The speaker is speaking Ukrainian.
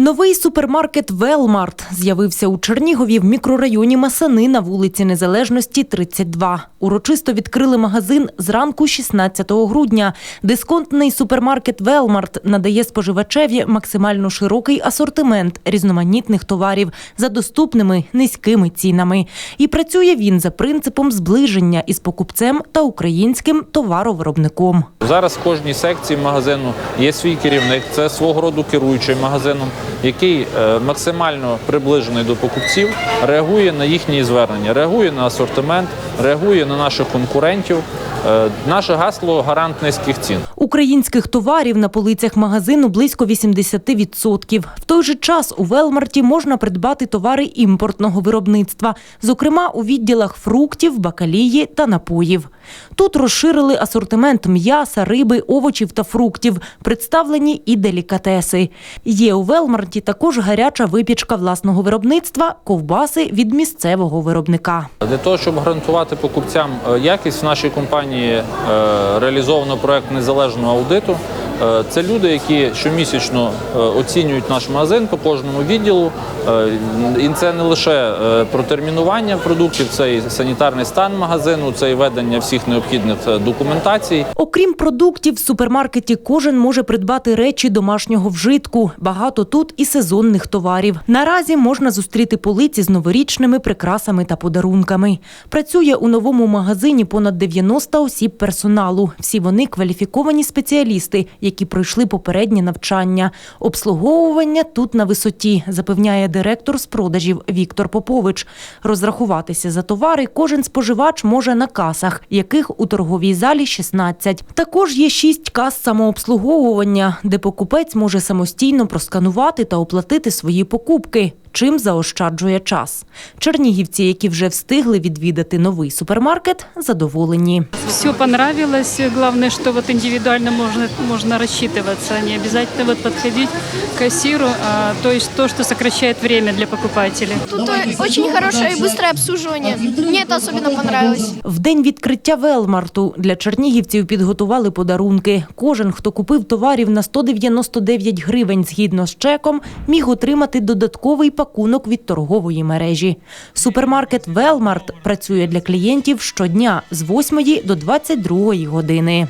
Новий супермаркет Велмарт з'явився у Чернігові в мікрорайоні Масани на вулиці Незалежності 32. Урочисто відкрили магазин зранку 16 грудня. Дисконтний супермаркет Велмарт надає споживачеві максимально широкий асортимент різноманітних товарів за доступними низькими цінами. І працює він за принципом зближення із покупцем та українським товаровиробником. Зараз в кожній секції магазину є свій керівник, це свого роду керуючий магазином, який е, максимально приближений до покупців, реагує на їхні звернення, реагує на асортимент, реагує на наших конкурентів. Е, Наше гасло гарант низьких цін. Українських товарів на полицях магазину близько 80%. В той же час у Велмарті можна придбати товари імпортного виробництва, зокрема у відділах фруктів, бакалії та напоїв. Тут розширили асортимент м'яса, риби, овочів та фруктів, представлені і делікатеси. Є у Велмарті також гаряча випічка власного виробництва, ковбаси від місцевого виробника. Для того, щоб гарантувати покупцям е, якість, в нашій компанії е, реалізовано проект незалежного аудиту. Е, Це люди, які щомісячно е, оцінюють наш магазин по кожному відділу. Е, І це не лише е, про термінування продуктів, це і санітарний стан магазину, це і ведення всіх необхідних документацій. Окрім продуктів, в супермаркеті кожен може придбати речі домашнього вжитку. Багато тут і сезонних товарів. Наразі можна зустріти полиці з новорічними прикрасами та подарунками. Працює у новому магазині понад 90 осіб персоналу. Всі вони кваліфіковані спеціалісти, пройшли попереднє навчання. Обслуговування тут на висоті, запевняє директор з продажів Віктор Попович. Розрахуватися за товари кожен споживач може на касах, яких у торговій залі 16. Також є шість кас самообслуговування, де покупець може самостійно просканувати та оплатити свої покупки Чим заощаджує час. Чернігівці, які вже встигли відвідати новий супермаркет, задоволені. Все понравилось. Главное, что вот индивидуально можно, можно рассчитываться. Не обязательно вот подходить к кассиру, а, то есть то, что сокращает время для покупателей. Тут э, очень хорошее и быстрое обслуживание. Мне это особенно понравилось. В день відкриття Велмарту для чернігівців підготували подарунки. Кожен, хто купив товарів на 199 гривень згідно з чеком, міг отримати додатковий пакунок від торгової мережі. Супермаркет Велмарт працює для клієнтів щодня з 8 до 22 години.